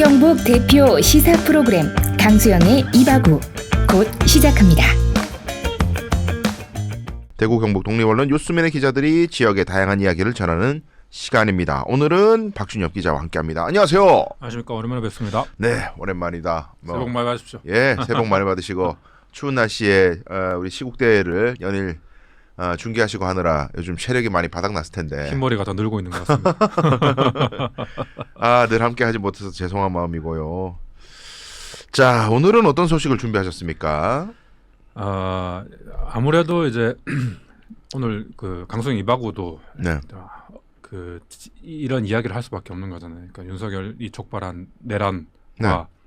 경북 대표 시사 프로그램 강수영의 이바구 곧 시작합니다. 대구 경북 독립언론 뉴스맨의 기자들이 지역의 다양한 이야기를 전하는 시간입니다. 오늘은 박준엽 기자와 함께합니다. 안녕하세요. 안녕하십니까 오랜만에 뵙습니다. 네, 오랜만이다. 뭐, 새해 복 많이 받으십시오. 예, 새해 복 많이 받으시고 추운 날씨에 어, 우리 시국대회를 연일 어, 중계하시고 하느라 요즘 체력이 많이 바닥났을 텐데 흰머리가 더 늘고 있는 것 같습니다. 아, 늘 함께 하지 못해서 죄송한 마음이고요. 자, 오늘은 어떤 소식을 준비하셨습니까? 아 아무래도 이제 오늘 그 강수영 이바구도 네, 그 이런 이야기를 할 수밖에 없는 거잖아요. 그러니까 윤석열이 촉발한 내란과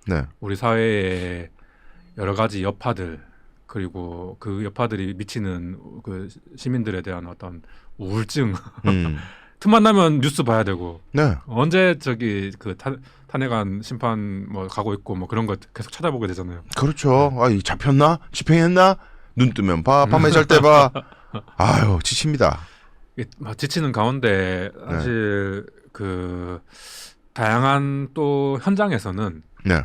네. 네, 우리 사회의 여러 가지 여파들 그리고 그 여파들이 미치는 그 시민들에 대한 어떤 우울증 음, 틈만 나면 뉴스 봐야 되고 네, 언제 저기 그 탄, 탄핵안 심판 뭐 가고 있고 뭐 그런 거 계속 찾아보게 되잖아요. 그렇죠. 아, 이 잡혔나? 집행했나? 눈 뜨면 봐, 밤에 잘 때 봐. 아유, 지칩니다. 막 지치는 가운데 사실 그 다양한 또 현장에서는 네,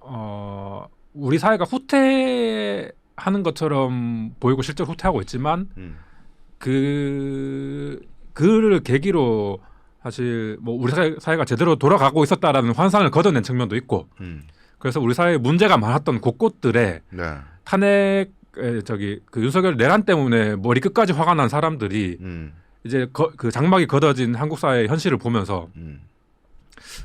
어 우리 사회가 후퇴 하는 것처럼 보이고 실제로 후퇴하고 있지만 음, 그 그를 계기로 사실 뭐 우리 사회, 사회 가 제대로 돌아가고 있었다라는 환상을 걷어낸 측면도 있고 음, 그래서 우리 사회에 문제가 많았던 곳곳들에 네, 탄핵 에, 저기 그 윤석열 내란 때문에 머리 끝까지 화가 난 사람들이 음, 이제 거, 그 장막이 걷어진 한국 사회 의 현실을 보면서 음,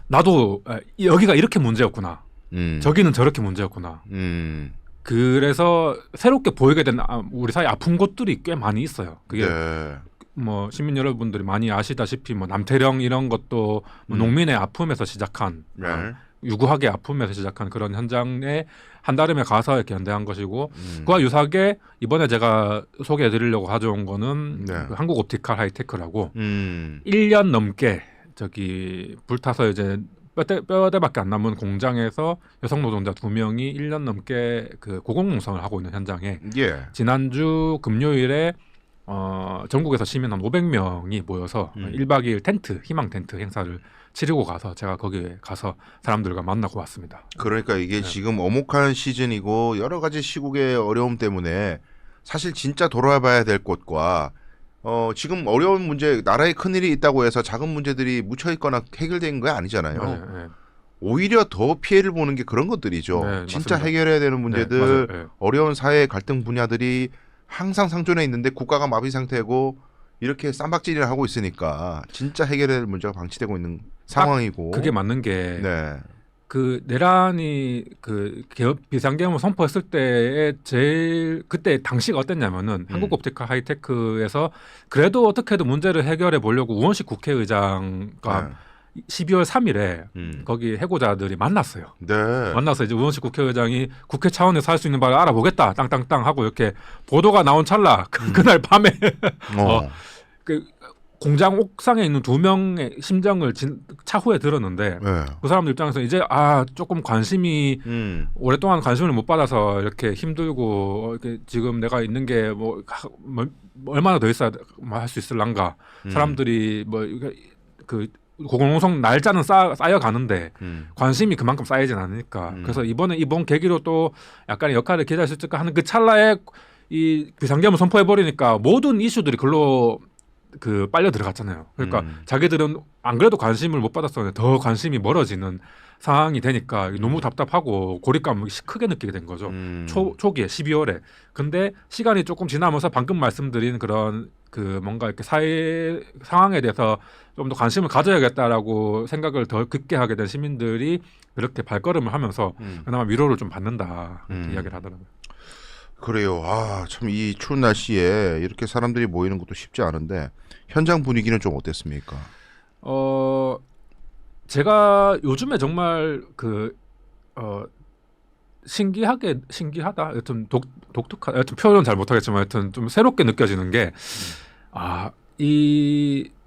나도 에, 여기가 이렇게 문제였구나. 음, 저기는 저렇게 문제였구나. 음, 그래서 새롭게 보이게 된 아, 우리 사회 아픈 곳들이 꽤 많이 있어요. 그게 네, 뭐 시민 여러분들이 많이 아시다시피 뭐 남태령 이런 것도 뭐 음. 농민의 아픔에서 시작한 네, 어, 유구하게 아픔에서 시작한 그런 현장에 한달음에 가서 이렇게 연대한 것이고 음, 그와 유사하게 이번에 제가 소개해드리려고 가져온 거는 네. 그 한국 옵티칼 하이테크라고 음, 1년 넘게 저기 불타서 이제 뼈대, 뼈대밖에 안 남은 공장에서 여성 노동자 두 명이 1년 넘게 그 고공농성을 하고 있는 현장에 예, 지난주 금요일에 어, 전국에서 시민 한 500명이 모여서 음. 1박 2일 텐트 희망 텐트 행사를 치르고 가서 제가 거기에 가서 사람들과 만나고 왔습니다. 그러니까 이게 네. 지금 어목한 시즌이고 여러 가지 시국의 어려움 때문에 사실 진짜 돌아봐야 될 곳과 어 지금 어려운 문제 나라에 큰 일이 있다고 해서 작은 문제들이 묻혀 있거나 해결된 거 아니잖아요. 네, 네. 오히려 더 피해를 보는 게 그런 것들이죠. 네, 진짜 맞습니다. 해결해야 되는 네, 문제들. 네. 어려운 사회 갈등 분야들이 항상 상존해 있는데 국가가 마비 상태고 이렇게 쌈박질을 하고 있으니까 진짜 해결해야 될 문제가 방치되고 있는 상황이고. 그게 맞는 게 네. 그 내란이 그 개업 비상계엄을 선포했을 때에 제일 그때 당시가 어땠냐면은 음. 한국 옵티카 하이테크에서 그래도 어떻게든 문제를 해결해 보려고 우원식 국회의장과 12월 3일에 음. 거기 해고자들이 만났어요. 네. 만나서 이제 우원식 국회의장이 국회 차원에서 할 수 있는 바를 알아보겠다 땅땅땅 하고 이렇게 보도가 나온 찰나 그, 음. 그날 밤에 어. 어. 그 공장 옥상에 있는 두 명의 심정을 진, 차후에 들었는데 네. 그 사람들 입장에서 이제 아 조금 관심이 음. 오랫동안 관심을 못 받아서 이렇게 힘들고 어, 이렇게 지금 내가 있는 게뭐 얼마나 더 있어야 할 수 있을란가 음. 사람들이 뭐 이게 그 고공농성 날짜는 쌓, 쌓여 가는데 음. 관심이 그만큼 쌓이진 않으니까 음. 그래서 이번에 이번 계기로 또 약간의 역할을 기대할 수 있을까 하는 그 찰나에 이 비상계엄을 선포해 버리니까 모든 이슈들이 글로 그 빨려 들어갔잖아요. 그러니까 음. 자기들은 안 그래도 관심을 못 받았었는데 더 관심이 멀어지는 상황이 되니까 너무 답답하고 고립감을 크게 느끼게 된 거죠. 음. 초 초기에 12월에. 근데 시간이 조금 지나면서 방금 말씀드린 그런 그 뭔가 이렇게 사회 상황에 대해서 좀 더 관심을 가져야겠다라고 생각을 더 깊게 하게 된 시민들이 그렇게 발걸음을 하면서 음. 그나마 위로를 좀 받는다 이렇게 음. 이야기를 하더라고요. 그래요. 아, 참 이 추운 날씨에 이렇게 사람들이 모이는 것도 쉽지 않은데 현장 분위기는 좀 어땠습니까? 어 제가 요즘에 정말 그어 신기하게 신기하다. 여튼 독 독특한 여튼 표현은 잘 못하겠지만 여튼 좀 새롭게 느껴지는 게아이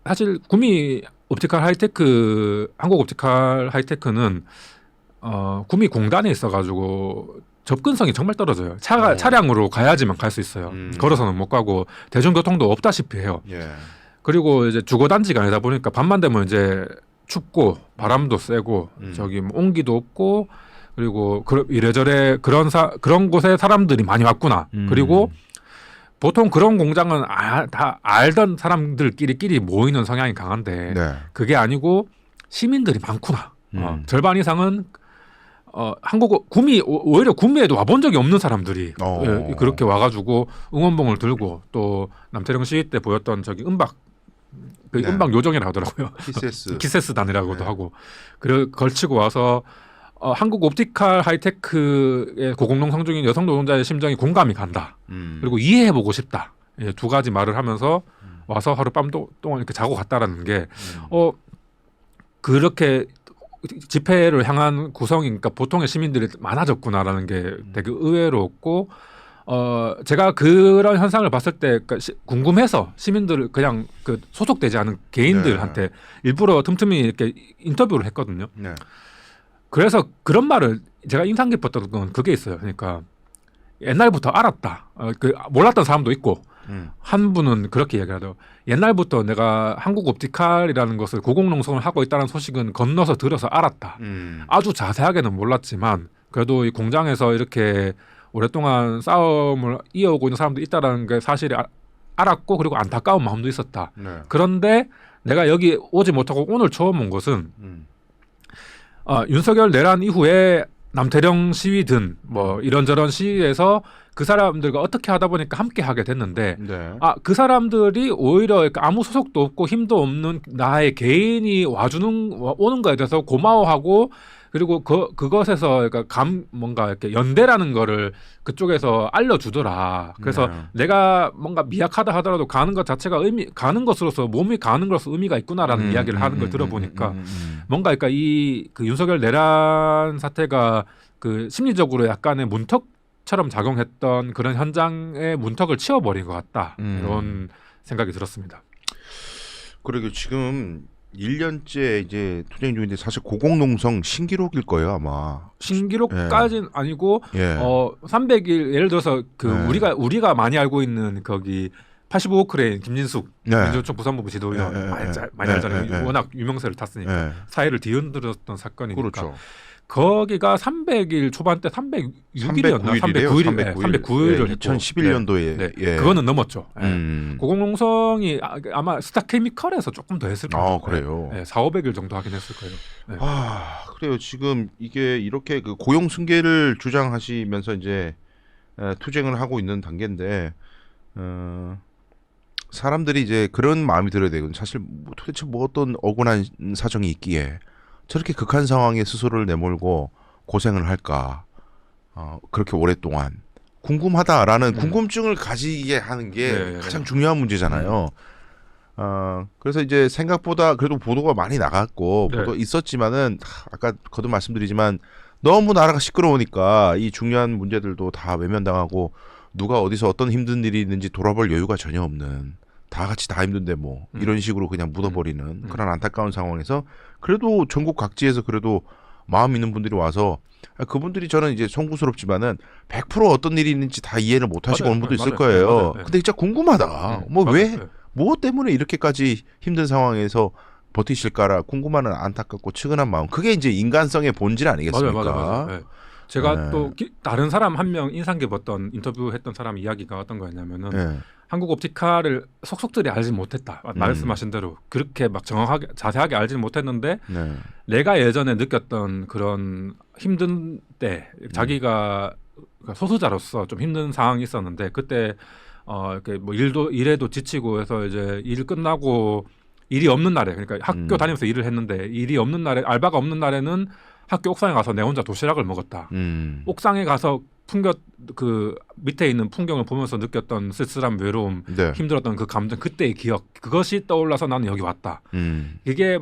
사실 구미 옵티칼 하이테크 한국 옵티칼 하이테크는 어 구미 공단에 있어가지고 접근성이 정말 떨어져요. 차가 어. 차량으로 가야지만 갈 수 있어요. 음. 걸어서는 못 가고 대중교통도 없다시피 해요. 예. 그리고 이제 주거 단지가 아니다 보니까 밤만 되면 이제 춥고 바람도 세고 음. 저기 뭐 온기도 없고 그리고 그 이래저래 그런 사 그런 곳에 사람들이 많이 왔구나. 음. 그리고 보통 그런 공장은 아, 다 알던 사람들끼리끼리 모이는 성향이 강한데 네. 그게 아니고 시민들이 많구나. 어, 음. 절반 이상은 어, 한국 구미 오- 오히려 구미에도 와본 적이 없는 사람들이 어. 예, 그렇게 와가지고 응원봉을 들고 또 남태령 시위 때 보였던 저기 음박 그 네. 음박 요정이라 하더라고요. 키세스. 키세스단이라고도 네. 하고 그래 걸치고 와서 어, 한국 옵티칼 하이테크의 고공농성 중인 여성 노동자의 심정이 공감이 간다. 음. 그리고 이해해보고 싶다. 예, 두 가지 말을 하면서 음. 와서 하룻밤 도- 동안 이렇게 자고 갔다라는 게 음. 어 그렇게 집회를 향한 구성이 그러니까 보통의 시민들이 많아졌구나라는 게 되게 의외로웠고 어 제가 그런 현상을 봤을 때 그러니까 시- 궁금해서 시민들 그냥 그 소속되지 않은 개인들한테 일부러 틈틈이 이렇게 인터뷰를 했거든요. 네. 그래서 그런 말을 제가 인상 깊었던 건 그게 있어요. 그러니까 옛날부터 알았다. 어, 그 몰랐던 사람도 있고 음. 한 분은 그렇게 얘기하더라고. 옛날부터 내가 한국 옵티칼이라는 것을 고공농성을 하고 있다는 소식은 건너서 들어서 알았다. 음. 아주 자세하게는 몰랐지만 그래도 이 공장에서 이렇게 오랫동안 싸움을 이어오고 있는 사람도 있다라는 게 사실이 아- 알았고 그리고 안타까운 마음도 있었다. 네. 그런데 내가 여기 오지 못하고 오늘 처음 온 것은 음. 어, 윤석열 내란 이후에 남태령 시위든 뭐 이런저런 시위에서 그 사람들과 어떻게 하다 보니까 함께 하게 됐는데 네. 아 그 사람들이 오히려 그러니까 아무 소속도 없고 힘도 없는 나의 개인이 와주는 와- 오는 거에 대해서 고마워하고 그리고 그 그것에서 그러니까 감 뭔가 이렇게 연대라는 거를 그쪽에서 알려주더라. 그래서 네. 내가 뭔가 미약하다 하더라도 가는 것 자체가 의미 가는 것으로서 몸이 가는 것으로서 의미가 있구나라는 음, 이야기를 하는 걸 음, 들어보니까 음, 음, 음. 뭔가 그러니까 이 그 윤석열 내란 사태가 그 심리적으로 약간의 문턱 처럼 작용했던 그런 현장의 문턱을 치워버린 것 같다 음. 이런 생각이 들었습니다. 그리고 지금 1년째 이제 투쟁 중인데 사실 고공농성 신기록일 거예요 아마. 신기록까지는 아니고 예. 어 300일 예를 들어서 그 네. 우리가 우리가 많이 알고 있는 거기 85 크레인 김진숙 네. 민주노총 부산본부 지도위원 네, 네, 많이, 네. 잘- 많이 네, 알잖아요. 네, 네. 워낙 유명세를 탔으니까 예. 사회를 뒤흔들었던 사건이니까 그렇죠. 거기가 300일 초반 때 306일이었나 309일이래요. 309일, 309일을 했고 2011년도에 네. 예. 그거는 넘었죠. 예. 음. 고공농성이 아- 아마 스타케미컬에서 조금 더 했을 거예요. 아 그래요. 네, 4, 500일 정도 하긴 했을 거예요. 네. 아 그래요. 지금 이게 이렇게 그 고용 승계를 주장하시면서 이제 에, 투쟁을 하고 있는 단계인데 어, 사람들이 이제 그런 마음이 들어야 되고 사실 뭐 도대체 뭐 어떤 억울한 사정이 있기에 저렇게 극한 상황에 스스로를 내몰고 고생을 할까? 어, 그렇게 오랫동안 궁금하다라는 음. 궁금증을 가지게 하는 게 네, 네. 가장 중요한 문제잖아요. 어, 그래서 이제 생각보다 그래도 보도가 많이 나갔고 네. 보도 있었지만은 하, 아까 거듭 말씀드리지만 너무 나라가 시끄러우니까 이 중요한 문제들도 다 외면당하고 누가 어디서 어떤 힘든 일이 있는지 돌아볼 여유가 전혀 없는 다 같이 다 힘든데 뭐 음. 이런 식으로 그냥 묻어버리는 음. 그런 안타까운 상황에서 그래도 전국 각지에서 그래도 마음 있는 분들이 와서 아, 그분들이 저는 이제 송구스럽지만은 100% 어떤 일이 있는지 다 이해를 못 하시고. 온 분도 있을 맞아요. 거예요. 맞아요. 네. 근데 진짜 궁금하다. 음, 뭐. 왜 네. 뭐 때문에 이렇게까지 힘든 상황에서 버티실까라 궁금하는 안타깝고 측은한 마음. 그게 이제 인간성의 본질 아니겠습니까? 맞아요, 맞아요, 맞아요. 네. 제가 네. 또 기- 다른 사람 한 명 인상 깊었던 인터뷰했던 사람 이야기가 어떤 거였냐면은 예. 한국 옵티칼을 속속들이 알지 못했다. 음. 말씀하신 대로 그렇게 막 정확하게 자세하게 알지 못했는데 네. 내가 예전에 느꼈던 그런 힘든 때 자기가 그러니까 소수자로서 좀 힘든 상황이 있었는데 그때 어 이렇게 뭐 일도 일에도 지치고 해서 이제 일 끝나고 일이 없는 날에 그러니까 학교 음. 다니면서 일을 했는데 일이 없는 날에 알바가 없는 날에는 학교 옥상에 가서 내 혼자 도시락을 먹었다. 음. 옥상에 가서 풍경 그 밑에 있는 풍경을 보면서 느꼈던 쓸쓸함, 외로움, 네. 힘들었던 그 감정, 그때의 기억 그것이 떠올라서 나는 여기 왔다. 음. 이게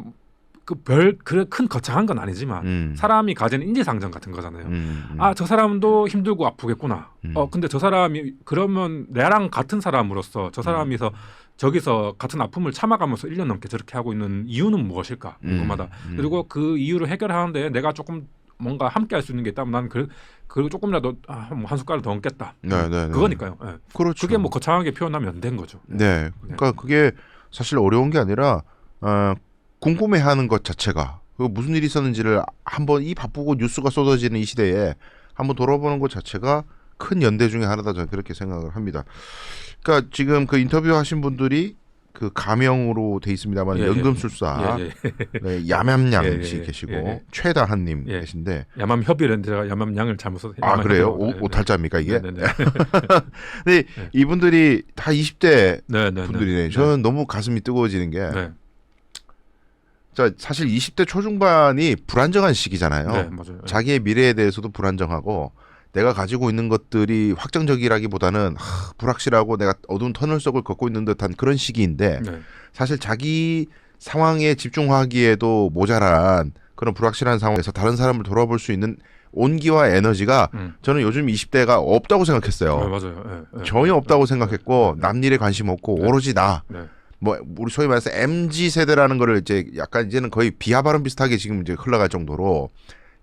그별 그래 큰 거창한 건 아니지만 음. 사람이 가지는 인지상정 같은 거잖아요. 음. 음. 아저 사람도 힘들고 아프겠구나. 음. 어 근데 저 사람이 그러면 나랑 같은 사람으로서 저 사람이서 저기서 같은 아픔을 참아가면서 1년 넘게 저렇게 하고 있는 이유는 무엇일까 궁금하다. 음. 그리고 그 이유를 해결하는데 내가 조금 뭔가 함께 할 수 있는 게 있다면 나는 그 그리고 조금이라도 아, 뭐한 숟가락 더 얹겠다. 네, 네, 네. 그거니까요. 예. 그렇죠. 그게 뭐 거창하게 표현하면 안 된 거죠. 네. 그러니까 그게 사실 어려운 게 아니라 어, 궁금해하는 것 자체가 그 무슨 일이 있었는지를 한번 이 바쁘고 뉴스가 쏟아지는 이 시대에 한번 돌아보는 것 자체가 큰 연대 중에 하나다 저는 그렇게 생각을 합니다. 그러니까 지금 그 인터뷰 하신 분들이 그 가명으로 돼 있습니다만 예, 예. 연금술사 예, 예. 네, 야맘양 예, 씨 예, 계시고 예, 예. 최다한님 예. 계신데 야맘 협의를 제가 야맘 양을 잘못 아 그래요? 오, 네, 오탈자입니까 이게? 네, 네, 근데 네. 이분들이 다 20대 네, 네, 분들이네. 네. 저는 너무 가슴이 뜨거워지는 게 네, 자, 사실 20대 초중반이 불안정한 시기잖아요. 네, 맞아요. 자기의 미래에 대해서도 불안정하고 내가 가지고 있는 것들이 확정적이라기보다는 하, 불확실하고 내가 어두운 터널 속을 걷고 있는 듯한 그런 시기인데 네. 사실 자기 상황에 집중하기에도 모자란 그런 불확실한 상황에서 다른 사람을 돌아볼 수 있는 온기와 에너지가 음. 저는 요즘 20대가 없다고 생각했어요. 네, 맞아요. 예, 예. 전혀 없다고 생각했고 네. 남 일에 관심 없고 네. 오로지 나 네. 뭐 우리 소위 말해서 MZ 세대라는 거를 이제 약간 이제는 거의 비하 발언 비슷하게 지금 이제 흘러갈 정도로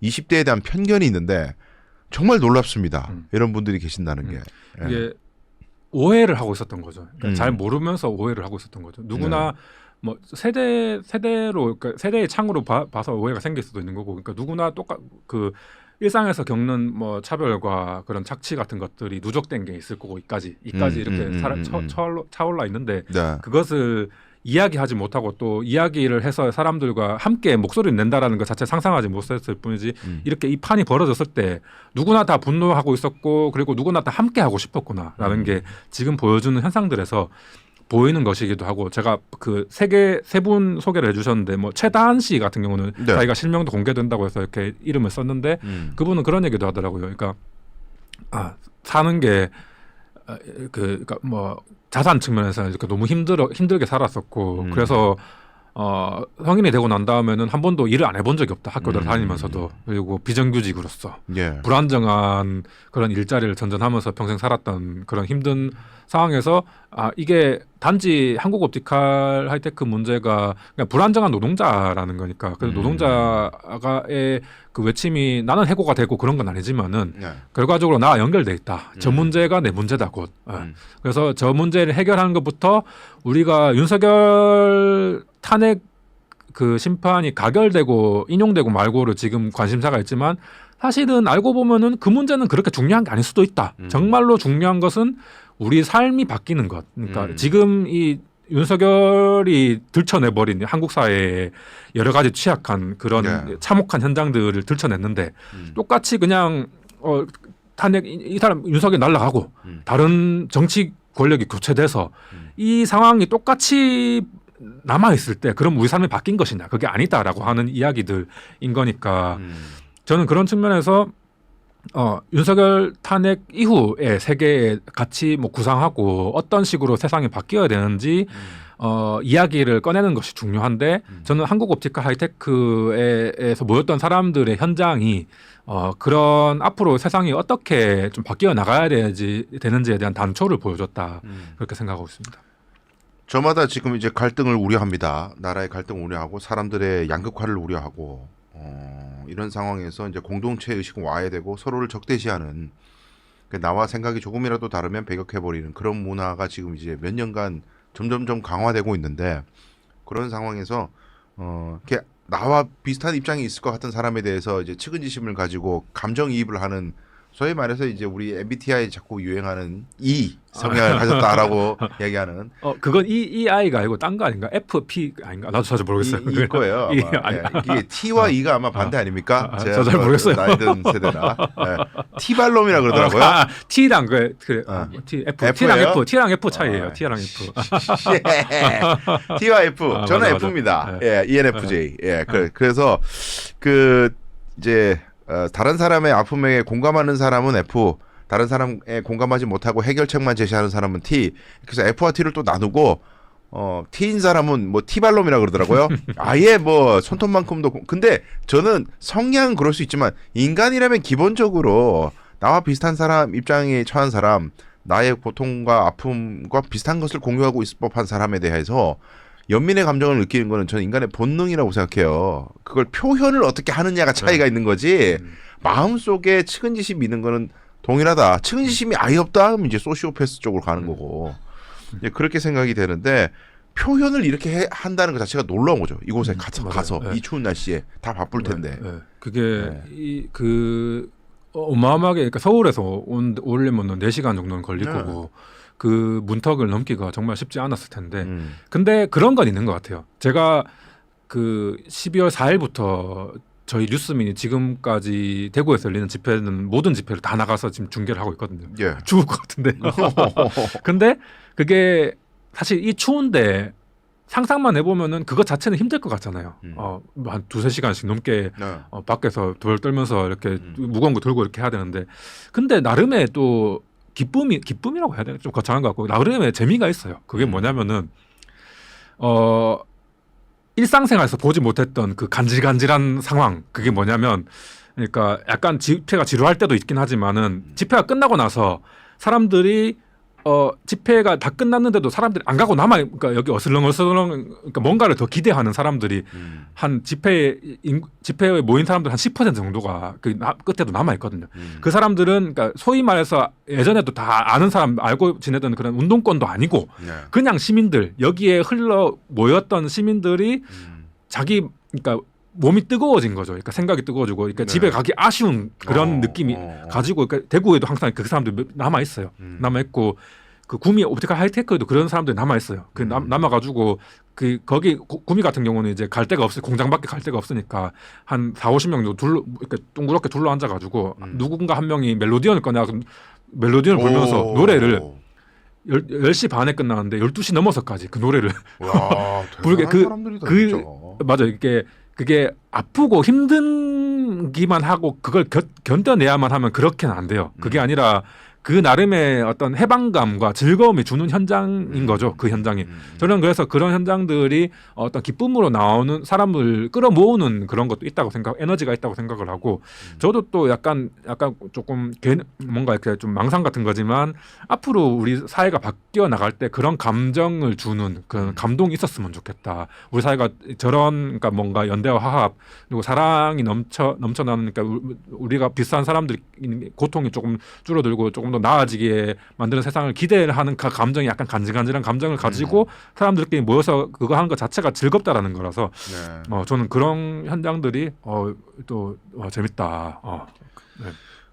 20대에 대한 편견이 있는데 정말 놀랍습니다. 음. 이런 분들이 계신다는 게. 예. 이게 오해를 하고 있었던 거죠. 그러니까 음. 잘 모르면서 오해를 하고 있었던 거죠. 누구나 네. 뭐 세대 세대로 그러니까 세대의 창으로 봐, 봐서 오해가 생길 수도 있는 거고. 그러니까 누구나 똑같 그 일상에서 겪는 뭐 차별과 그런 착취 같은 것들이 누적된 게 있을 거고 이까지 이까지 음, 이렇게 음, 음, 처, 음. 차올라, 차올라 있는데 네. 그것을 이야기하지 못하고 또 이야기를 해서 사람들과 함께 목소리를 낸다라는 것 자체 상상하지 못했을 뿐이지 음. 이렇게 이 판이 벌어졌을 때 누구나 다 분노하고 있었고 그리고 누구나 다 함께 하고 싶었구나라는 음. 게 지금 보여주는 현상들에서 보이는 것이기도 하고 제가 그 세 개 세 분 소개를 해주셨는데 뭐 최다한 씨 같은 경우는 네. 자기가 실명도 공개된다고 해서 이렇게 이름을 썼는데 음. 그분은 그런 얘기도 하더라고요. 그러니까 아 사는 게 아, 그, 그러니까 뭐 자산 측면에서 이렇게 너무 힘들어 힘들게 살았었고 음. 그래서 어 성인이 되고 난 다음에는 한 번도 일을 안 해본 적이 없다 학교를 음. 다니면서도 그리고 비정규직으로서 예. 불안정한 그런 일자리를 전전하면서 평생 살았던 그런 힘든 상황에서 아 이게 단지 한국 옵티칼 하이테크 문제가 그냥 불안정한 노동자라는 거니까 그 음. 노동자가의 그 외침이 나는 해고가 되고 그런 건 아니지만은 예. 결과적으로 나와 연결돼 있다. 저 음. 문제가 내 문제다 곧. 예. 음. 그래서 저 문제를 해결하는 것부터 우리가 윤석열 탄핵 그 심판이 가결되고 인용되고 말고를 지금 관심사가 있지만 사실은 알고 보면은 그 문제는 그렇게 중요한 게 아닐 수도 있다. 음. 정말로 중요한 것은 우리 삶이 바뀌는 것. 그러니까 음. 지금 이 윤석열이 들춰내버린 한국 사회의 여러 가지 취약한 그런 네. 참혹한 현장들을 들춰냈는데 음. 똑같이 그냥 어 탄핵 이, 이 사람 윤석열 날라가고 음. 다른 정치 권력이 교체돼서 음. 이 상황이 똑같이 남아 있을 때 그럼 우리 삶이 바뀐 것이냐 그게 아니다라고 하는 이야기들인 거니까 음. 저는 그런 측면에서 어 윤석열 탄핵 이후의 세계에 같이 뭐 구상하고 어떤 식으로 세상이 바뀌어야 되는지 음. 어 이야기를 꺼내는 것이 중요한데 음. 저는 한국 옵티컬 하이테크에서 모였던 사람들의 현장이 어 그런 앞으로 세상이 어떻게 좀 바뀌어 나가야 되지 되는지에 대한 단초를 보여줬다 음. 그렇게 생각하고 있습니다. 저마다 지금 이제 갈등을 우려합니다. 나라의 갈등을 우려하고 사람들의 양극화를 우려하고 어, 이런 상황에서 이제 공동체 의식은 와야 되고 서로를 적대시하는 그 나와 생각이 조금이라도 다르면 배격해 버리는 그런 문화가 지금 이제 몇 년간 점점점 강화되고 있는데 그런 상황에서 어, 이렇게 나와 비슷한 입장이 있을 것 같은 사람에 대해서 이제 측은지심을 가지고 감정이입을 하는 소위 말해서 이제 우리 MBTI 자꾸 유행하는 E 성향을 가졌다라고 얘기하는 어 그건 이, 이 아이가 아니고 딴 거 아닌가? FP 아닌가? 나도 잘 모르겠어요. 이, 일 거예요. 아마. 이, 아니, 예, 이게 T와 E가 아마 반대 아, 닙니까 아, 저잘 모르겠어요. 나이 든 세대라. 예. T발놈이라 그러더라고요. 아, T랑 그, 그 어. T, F, F예요? T랑 F, T랑 F 차이예요. 아, T랑 F. 예. T와 F. 아, 저는 맞아, 맞아. F입니다. 네. 예, ENFJ. 예, 그, 그래서 그 이제 어, 다른 사람의 아픔에 공감하는 사람은 F. 다른 사람에 공감하지 못하고 해결책만 제시하는 사람은 T. 그래서 F와 T를 또 나누고 어, T인 사람은 뭐 T발놈이라 그러더라고요. 아예 뭐 손톱만큼도 공- 근데 저는 성향은 그럴 수 있지만 인간이라면 기본적으로 나와 비슷한 사람 입장에 처한 사람 나의 고통과 아픔과 비슷한 것을 공유하고 있을 법한 사람에 대해서 연민의 감정을 느끼는 거는 저는 인간의 본능이라고 생각해요. 그걸 표현을 어떻게 하느냐가 차이가 있는 거지. 음. 마음속에 측은지심 믿는 거는 동일하다. 측은지심이 아예 없다 하면 이제 소시오패스 쪽으로 가는 거고. 이제 그렇게 생각이 되는데 표현을 이렇게 해- 한다는 것 자체가 놀라운 거죠. 이곳에 음, 가서. 가서 네. 이 추운 날씨에 다 바쁠 텐데. 네, 네. 그게 네. 이그 어마어마하게 그러니까 서울에서 온 오려면 4시간 정도는 걸릴 네. 거고 그 문턱을 넘기가 정말 쉽지 않았을 텐데 음. 근데 그런 건 있는 것 같아요. 제가 그 12월 4일부터 저희 뉴스민이 지금까지 대구에서 열리는 집회는 모든 집회를 다 나가서 지금 중계를 하고 있거든요. 예. 죽을 것 같은데. 근데 그게 사실 이 추운데 상상만 해보면은 그것 자체는 힘들 것 같잖아요. 음. 어, 한 두세 시간씩 넘게 네. 어, 밖에서 돌 떨면서 이렇게 음. 무거운 거 들고 이렇게 해야 되는데 근데 나름의 또 기쁨이 기쁨이라고 해야 되나 좀 거창한 것 같고 나름의 재미가 있어요. 그게 음. 뭐냐면은 어 일상생활에서 보지 못했던 그 간질간질한 상황 그게 뭐냐면 그러니까 약간 집회가 지루할 때도 있긴 하지만은 집회가 끝나고 나서 사람들이 어 집회가 다 끝났는데도 사람들이 안 가고 남아 그러니까 여기 어슬렁어슬렁 그러니까 뭔가를 더 기대하는 사람들이 음. 한 집회 인, 집회에 모인 사람들 한 10% 정도가 그 나- 끝에도 남아 있거든요. 음. 그 사람들은 그러니까 소위 말해서 예전에도 다 아는 사람 알고 지내던 그런 운동권도 아니고 네. 그냥 시민들 여기에 흘러 모였던 시민들이 음. 자기 그러니까 몸이 뜨거워진 거죠. 그러니까 생각이 뜨거워지고 그러니까 네. 집에 가기 아쉬운 그런 어, 느낌이 어, 어. 가지고 그러니까 대구에도 항상 그 사람들 남아 있어요. 음. 남아 있고 그 구미 옵티컬 하이테크에도 그런 사람들이 남아 있어요. 그 남, 음. 남아 가지고 그 거기 구- 구미 같은 경우는 이제 갈 데가 없어 공장밖에 갈 데가 없으니까 한 4, 50명 정도 둘러 이렇게 둥그렇게 둘러 앉아 가지고 음. 누군가 한 명이 멜로디언을 꺼내 멜로디언을 불면서 오. 노래를 열, 10 시 반에 끝나는데 12시 넘어서까지 그 노래를 와, 부르게 그- 그-. 맞아요. 이게 그게 아프고 힘든 기만 하고 그걸 견, 견뎌내야만 하면 그렇게는 안 돼요. 그게 음. 아니라 그 나름의 어떤 해방감과 즐거움이 주는 현장인 거죠. 그 현장이. 음. 저는 그래서 그런 현장들이 어떤 기쁨으로 나오는 사람을 끌어모으는 그런 것도 있다고 생각, 에너지가 있다고 생각을 하고, 음. 저도 또 약간 약간 조금 개, 뭔가 이렇게 좀 망상 같은 거지만 앞으로 우리 사회가 바뀌어 나갈 때 그런 감정을 주는 그런 음. 감동이 있었으면 좋겠다. 우리 사회가 저런 그러니까 뭔가 연대와 화합 그리고 사랑이 넘쳐 넘쳐나는 그러니까 우- 우리가 비슷한 사람들 고통이 조금 줄어들고 조금 더 나아지게 만드는 세상을 기대를 하는 그 감정이 약간 간질간질한 감정을 가지고 사람들끼리 모여서 그거 하는 것 자체가 즐겁다라는 거라서 네. 어 저는 그런 현장들이 어 또 어, 재밌다. 어.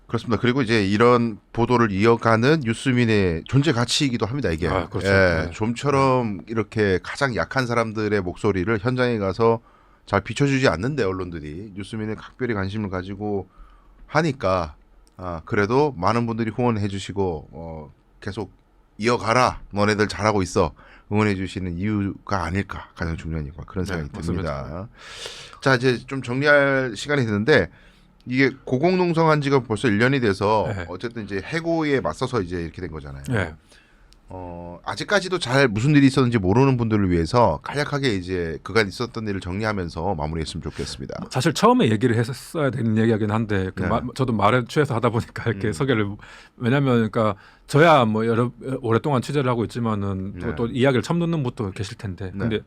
그렇습니다. 그리고 이제 이런 보도를 이어가는 뉴스민의 존재 가치이기도 합니다. 이게 아, 그렇죠. 예, 네. 좀처럼 이렇게 가장 약한 사람들의 목소리를 현장에 가서 잘 비춰주지 않는데 언론들이 뉴스민의 각별히 관심을 가지고 하니까 아, 그래도 많은 분들이 후원해 주시고 어, 계속 이어가라. 너네들 잘하고 있어. 응원해 주시는 이유가 아닐까 가장 중요한 이유가 그런 네, 생각이 맞습니다. 듭니다. 자 이제 좀 정리할 시간이 됐는데 이게 고공농성한 지가 벌써 1년이 돼서 네. 어쨌든 이제 해고에 맞서서 이제 이렇게 된 거잖아요. 예. 어, 아직까지도 잘 무슨 일이 있었는지 모르는 분들을 위해서 간략하게 이제 그간 있었던 일을 정리하면서 마무리했으면 좋겠습니다. 사실 처음에 얘기를 했어야 되는 얘기긴 한데 그 네. 마- 저도 말에 취해서 하다 보니까 이렇게 음. 소개를 왜냐면 그러니까 저야 뭐 여러 오랫동안 취재를 하고 있지만은 또, 네. 또 이야기를 처음 듣는 분도 계실 텐데 네. 근데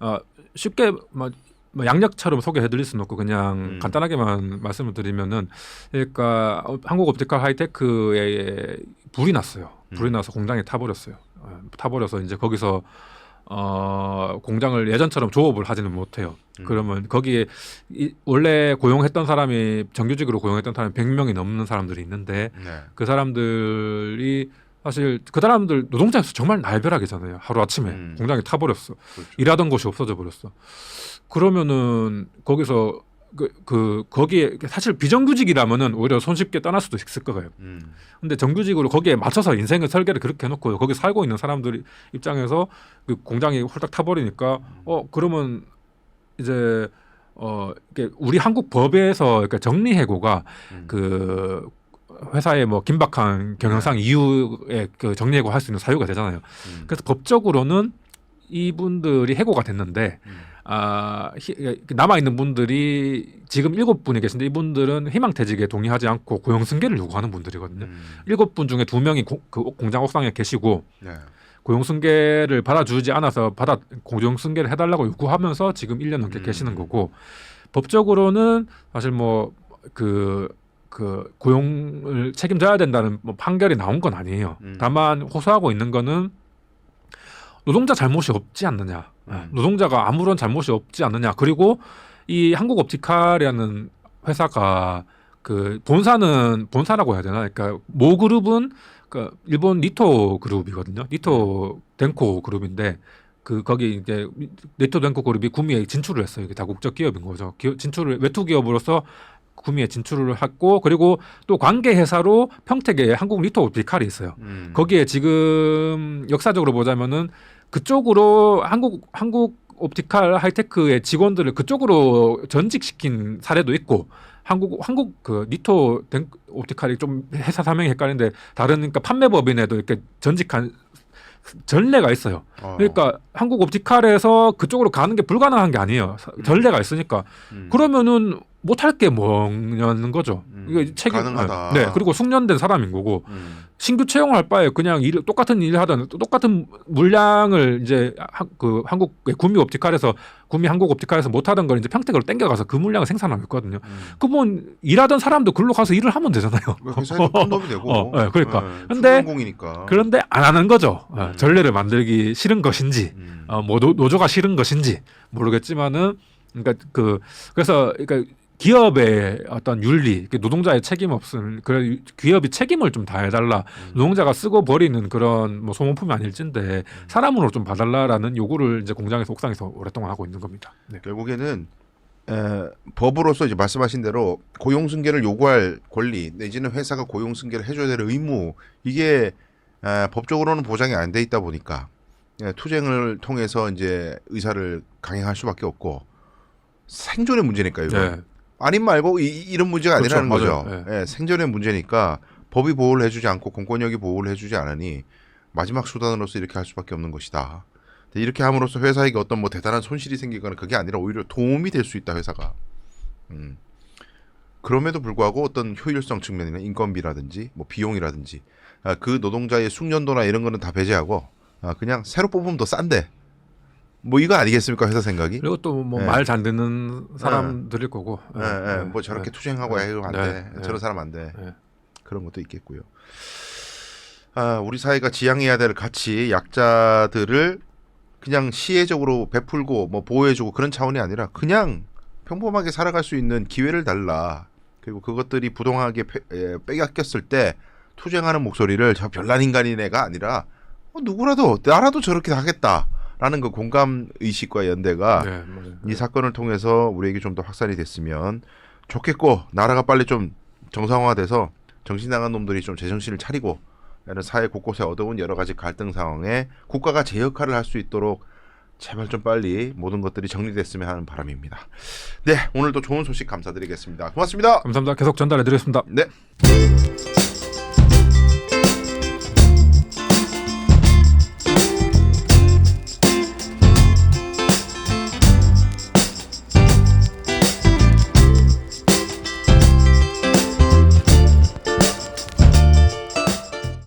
어, 쉽게 뭐, 뭐 양력처럼 소개해드릴 수는 없고 그냥 음. 간단하게만 말씀을 드리면은 그러니까 어, 한국 옵티컬 하이테크에 불이 났어요. 불이 음. 나서 공장이 타버렸어요. 어, 타버려서 이제 거기서 어, 공장을 예전처럼 조업을 하지는 못해요. 음. 그러면 거기에 이, 원래 고용했던 사람이 정규직으로 고용했던 사람이 100명이 넘는 사람들이 있는데 네. 그 사람들이 사실 그 사람들 노동자에서 정말 날벼락이잖아요. 하루 아침에 음. 공장이 타버렸어. 그렇죠. 일하던 곳이 없어져 버렸어. 그러면은 거기서 그, 그 거기에 사실 비정규직이라면은 오히려 손쉽게 떠날 수도 있을 거예요. 음. 근데 정규직으로 거기에 맞춰서 인생을 설계를 그렇게 해놓고 거기 살고 있는 사람들 입장에서 그 공장이 홀딱 타버리니까 어 그러면 이제 어 이게 우리 한국 법에서 그러니까 정리해고가 음. 그 회사의 뭐 긴박한 경영상 이유에 그 정리해고 할 수 있는 사유가 되잖아요. 음. 그래서 법적으로는 이분들이 해고가 됐는데 음. 아 남아 있는 분들이 지금 일곱 분이 계신데 이분들은 희망퇴직에 동의하지 않고 고용 승계를 요구하는 분들이거든요. 음. 일곱 분 중에 두 명이 고, 그 공장 옥상에 계시고 네. 고용 승계를 받아주지 않아서 받아 고용 승계를 해달라고 요구하면서 지금 1년 넘게 음. 계시는 거고 법적으로는 사실 뭐그 그 고용을 책임져야 된다는 뭐 판결이 나온 건 아니에요. 음. 다만 호소하고 있는 거는 노동자 잘못이 없지 않느냐. 음. 노동자가 아무런 잘못이 없지 않느냐. 그리고 이 한국 옵티칼이라는 회사가 그 본사는 본사라고 해야 되나? 그러니까 모 그룹은 그 일본 니토 그룹이거든요. 니토 덴코 그룹인데 그 거기 이제 니토 덴코 그룹이 구미에 진출을 했어요. 이게 다국적 기업인 거죠. 기업, 진출을 외투 기업으로서 구미에 진출을 했고 그리고 또 관계 회사로 평택에 한국 리토 옵티칼이 있어요. 음. 거기에 지금 역사적으로 보자면은 그쪽으로 한국 한국 옵티칼 하이테크의 직원들을 그쪽으로 전직시킨 사례도 있고 한국 한국 그 니토 덴- 옵티칼이 좀 회사 사명이 헷갈리는데 다른 그러니까 판매법인에도 이렇게 전직한 전례가 있어요. 어. 그러니까 한국 옵티칼에서 그쪽으로 가는 게 불가능한 게 아니에요. 사- 전례가 있으니까 음. 그러면은 못할 게 뭐냐는 거죠. 음, 이거 책임 가능하다. 네, 그리고 숙련된 사람인 거고 음. 신규 채용할 바에 그냥 일, 똑같은 일을 하던 똑같은 물량을 이제 하, 그 한국 구미 옵티칼에서 구미 한국 옵티칼에서 못 하던 걸 이제 평택으로 땡겨가서 그 물량을 생산하고 있거든요. 음. 그분 일하던 사람도 글로 가서 일을 하면 되잖아요. 그 회사에도 큰 도움이 되고. 어, 네, 그러니까. 네, 근데 공이니까. 그런데 안 하는 거죠. 어, 음. 전례를 만들기 싫은 것인지 음. 어, 뭐 노, 노조가 싫은 것인지 모르겠지만은 그러니까 그 그래서 그러니까 기업의 어떤 윤리, 그 노동자의 책임 없음, 그래 기업이 책임을 좀 다해달라. 음. 노동자가 쓰고 버리는 그런 뭐 소모품이 아닐진데 음. 사람으로 좀 봐달라라는 요구를 이제 공장에서 옥상에서 오랫동안 하고 있는 겁니다. 네. 결국에는 에, 법으로서 이제 말씀하신 대로 고용 승계를 요구할 권리 내지는 회사가 고용 승계를 해줘야 될 의무 이게 에, 법적으로는 보장이 안 돼 있다 보니까 예, 투쟁을 통해서 이제 의사를 강행할 수밖에 없고 생존의 문제니까 이거 네. 아닌 말고 이, 이런 문제가 그렇죠, 아니라는 거죠. 맞아요. 예, 생존의 문제니까 법이 보호를 해주지 않고 공권력이 보호를 해주지 않으니 마지막 수단으로서 이렇게 할 수밖에 없는 것이다. 이렇게 함으로써 회사에게 어떤 뭐 대단한 손실이 생기거나 그게 아니라 오히려 도움이 될 수 있다 회사가. 음. 그럼에도 불구하고 어떤 효율성 측면이나 인건비라든지 뭐 비용이라든지 아, 그 노동자의 숙련도나 이런 거는 다 배제하고 아, 그냥 새로 뽑으면 더 싼데 뭐 이거 아니겠습니까 회사 생각이? 그리고 또뭐 네. 말잘 듣는 사람들일 거고. 예, 예, 뭐 저렇게 투쟁하고 네. 해도 안 네. 돼. 네. 저런 사람 안 돼. 네. 그런 것도 있겠고요. 아, 우리 사회가 지향해야 될 가치, 약자들을 그냥 시혜적으로 베풀고 뭐 보호해주고 그런 차원이 아니라 그냥 평범하게 살아갈 수 있는 기회를 달라. 그리고 그것들이 부동하게 빼- 에, 빼앗겼을 때 투쟁하는 목소리를 저 별난 인간이네가 아니라 어, 누구라도 나라도 저렇게 하겠다 라는 그 공감 의식과 연대가 네. 이 사건을 통해서 우리에게 좀 더 확산이 됐으면 좋겠고 나라가 빨리 좀 정상화돼서 정신 나간 놈들이 좀 제정신을 차리고 이런 사회 곳곳에 얻어온 여러 가지 갈등 상황에 국가가 제 역할을 할 수 있도록 제발 좀 빨리 모든 것들이 정리됐으면 하는 바람입니다. 네, 오늘도 좋은 소식 감사드리겠습니다. 고맙습니다. 감사합니다. 계속 전달해 드리겠습니다. 네.